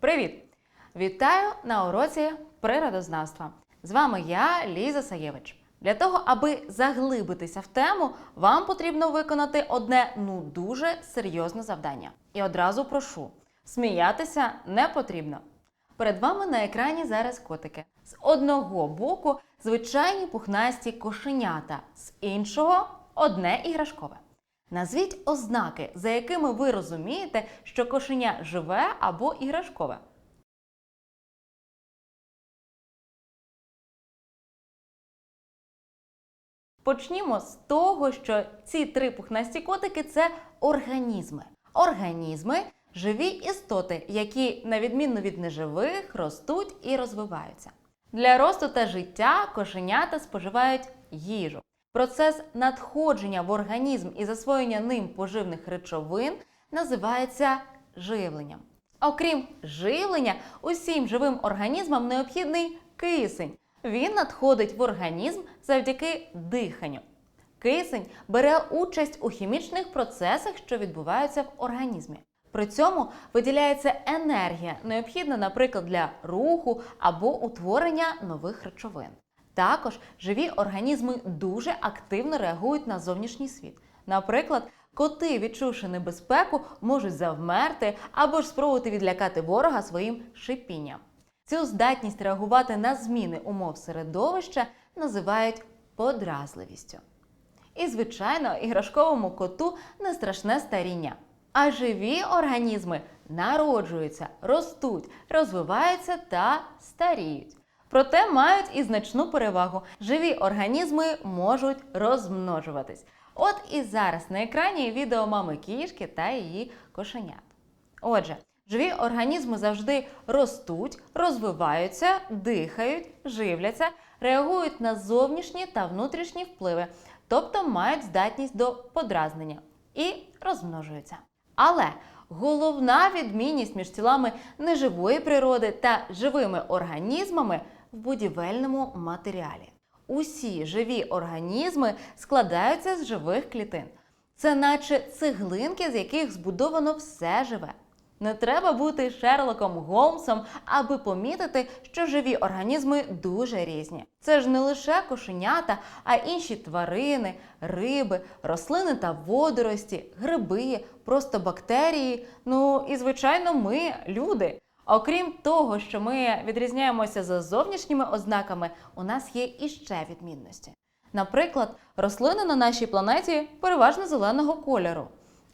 Привіт! Вітаю на уроці природознавства. З вами я, Ліза Саєвич. Для того, аби заглибитися в тему, вам потрібно виконати одне ну дуже серйозне завдання. І одразу прошу: сміятися не потрібно. Перед вами на екрані зараз котики. З одного боку звичайні пухнасті кошенята, з іншого одне іграшкове. Назвіть ознаки, за якими ви розумієте, що кошеня живе або іграшкове. Почнімо з того, що ці три пухнасті котики це організми. Організми живі істоти, які, на відміну від неживих, ростуть і розвиваються. Для росту та життя кошенята споживають їжу. Процес надходження в організм і засвоєння ним поживних речовин називається живленням. Окрім живлення, усім живим організмам необхідний кисень. Він надходить в організм завдяки диханню. Кисень бере участь у хімічних процесах, що відбуваються в організмі. При цьому виділяється енергія, необхідна, наприклад, для руху або утворення нових речовин. Також живі організми дуже активно реагують на зовнішній світ. Наприклад, коти, відчувши небезпеку, можуть завмерти або ж спробувати відлякати ворога своїм шипінням. Цю здатність реагувати на зміни умов середовища називають подразливістю. І, звичайно, іграшковому коту не страшне старіння. А живі організми народжуються, ростуть, розвиваються та старіють. Проте мають і значну перевагу. Живі організми можуть розмножуватись. От і зараз на екрані відео мами кішки та її кошенят. Отже, живі організми завжди ростуть, розвиваються, дихають, живляться, реагують на зовнішні та внутрішні впливи, тобто мають здатність до подразнення і розмножуються. Але головна відмінність між тілами неживої природи та живими організмами в будівельному матеріалі. Усі живі організми складаються з живих клітин. Це наче цеглинки, з яких збудовано все живе. Не треба бути Шерлоком Голмсом, аби помітити, що живі організми дуже різні. Це ж не лише кошенята, а інші тварини, риби, рослини та водорості, гриби, просто бактерії. Ну і звичайно, ми люди. Окрім того, що ми відрізняємося за зовнішніми ознаками, у нас є іще відмінності. Наприклад, рослини на нашій планеті переважно зеленого кольору.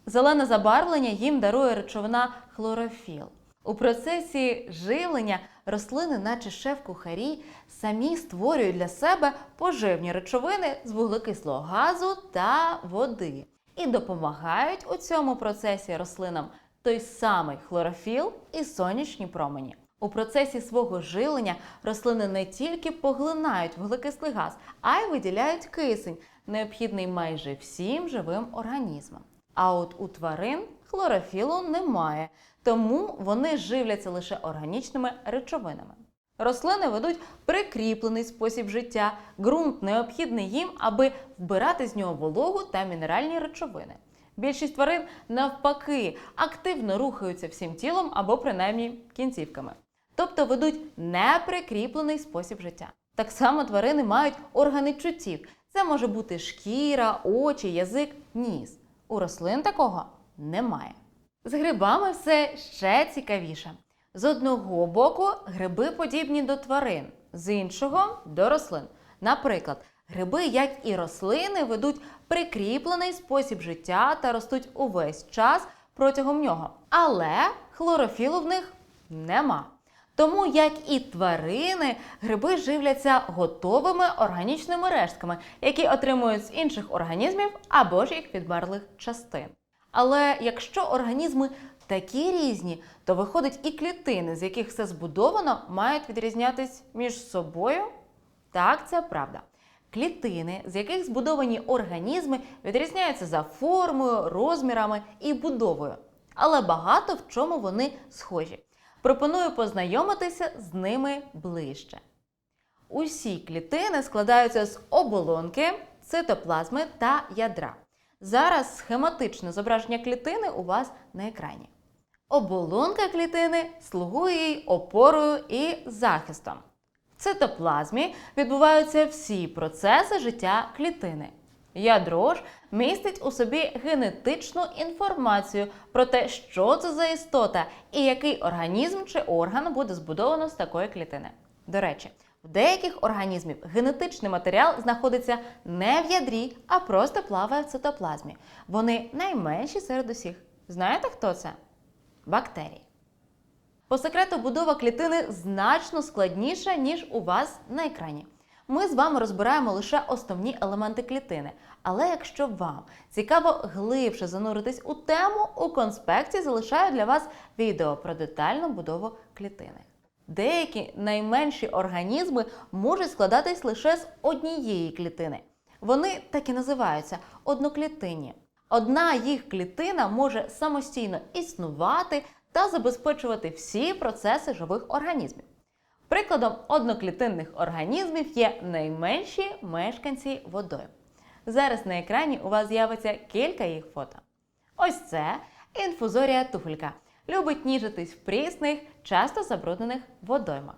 Зелене забарвлення їм дарує речовина хлорофіл. У процесі живлення рослини, наче шеф-кухарі, самі створюють для себе поживні речовини з вуглекислого газу та води і допомагають у цьому процесі рослинам той самий хлорофіл і сонячні промені. У процесі свого живлення рослини не тільки поглинають вуглекислий газ, а й виділяють кисень, необхідний майже всім живим організмам. А от у тварин хлорофілу немає, тому вони живляться лише органічними речовинами. Рослини ведуть прикріплений спосіб життя, ґрунт необхідний їм, аби вбирати з нього вологу та мінеральні речовини. Більшість тварин навпаки активно рухаються всім тілом або принаймні кінцівками, тобто ведуть неприкріплений спосіб життя. Так само тварини мають органи чуттів. Це може бути шкіра, очі, язик, ніс. У рослин такого немає. З грибами все ще цікавіше. З одного боку, гриби подібні до тварин, з іншого до рослин. Наприклад, гриби, як і рослини, ведуть прикріплений спосіб життя та ростуть увесь час протягом нього. Але хлорофілу в них нема. Тому, як і тварини, гриби живляться готовими органічними рештками, які отримують з інших організмів або ж їх відмерлих частин. Але якщо організми такі різні, то виходить і клітини, з яких все збудовано, мають відрізнятись між собою? Так, це правда. Клітини, з яких збудовані організми, відрізняються за формою, розмірами і будовою. Але багато в чому вони схожі. Пропоную познайомитися з ними ближче. Усі клітини складаються з оболонки, цитоплазми та ядра. Зараз схематичне зображення клітини у вас на екрані. Оболонка клітини слугує їй опорою і захистом. Цитоплазмі відбуваються всі процеси життя клітини. Ядро ж містить у собі генетичну інформацію про те, що це за істота і який організм чи орган буде збудовано з такої клітини. До речі, в деяких організмів генетичний матеріал знаходиться не в ядрі, а просто плаває в цитоплазмі. Вони найменші серед усіх. Знаєте, хто це? Бактерії. По секрету будова клітини значно складніша, ніж у вас на екрані. Ми з вами розбираємо лише основні елементи клітини. Але якщо вам цікаво глибше зануритись у тему, у конспекті залишаю для вас відео про детальну будову клітини. Деякі найменші організми можуть складатись лише з однієї клітини. Вони так і називаються одноклітинні. Одна їх клітина може самостійно існувати та забезпечувати всі процеси живих організмів. Прикладом одноклітинних організмів є найменші мешканці водою. Зараз на екрані у вас з'явиться кілька їх фото. Ось це інфузорія туфелька. Любить ніжитись в прісних, часто забруднених водоймах.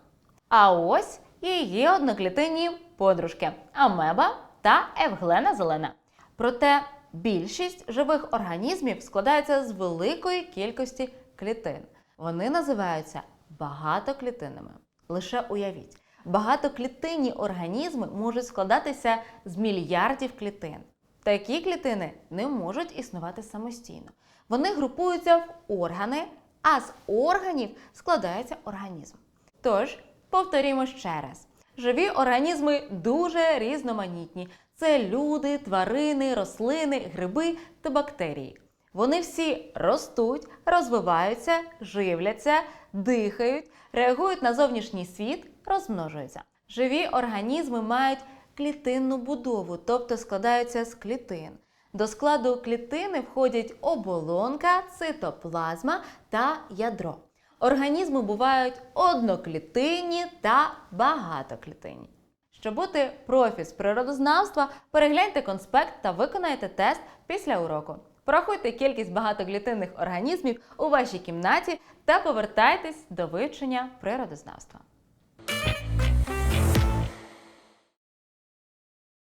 А ось її одноклітинні подружки Амеба та Евглена Зелена. Проте більшість живих організмів складається з великої кількості клітин. Вони називаються багатоклітинними. Лише уявіть, багатоклітинні організми можуть складатися з мільярдів клітин. Такі клітини не можуть існувати самостійно. Вони групуються в органи, а з органів складається організм. Тож, повторімо ще раз: живі організми дуже різноманітні. Це люди, тварини, рослини, гриби та бактерії. Вони всі ростуть, розвиваються, живляться, дихають, реагують на зовнішній світ, розмножуються. Живі організми мають клітинну будову, тобто складаються з клітин. До складу клітини входять оболонка, цитоплазма та ядро. Організми бувають одноклітинні та багатоклітинні. Щоб бути профі з природознавства, перегляньте конспект та виконайте тест після уроку. Порахуйте кількість багатоклітинних організмів у вашій кімнаті та повертайтесь до вивчення природознавства.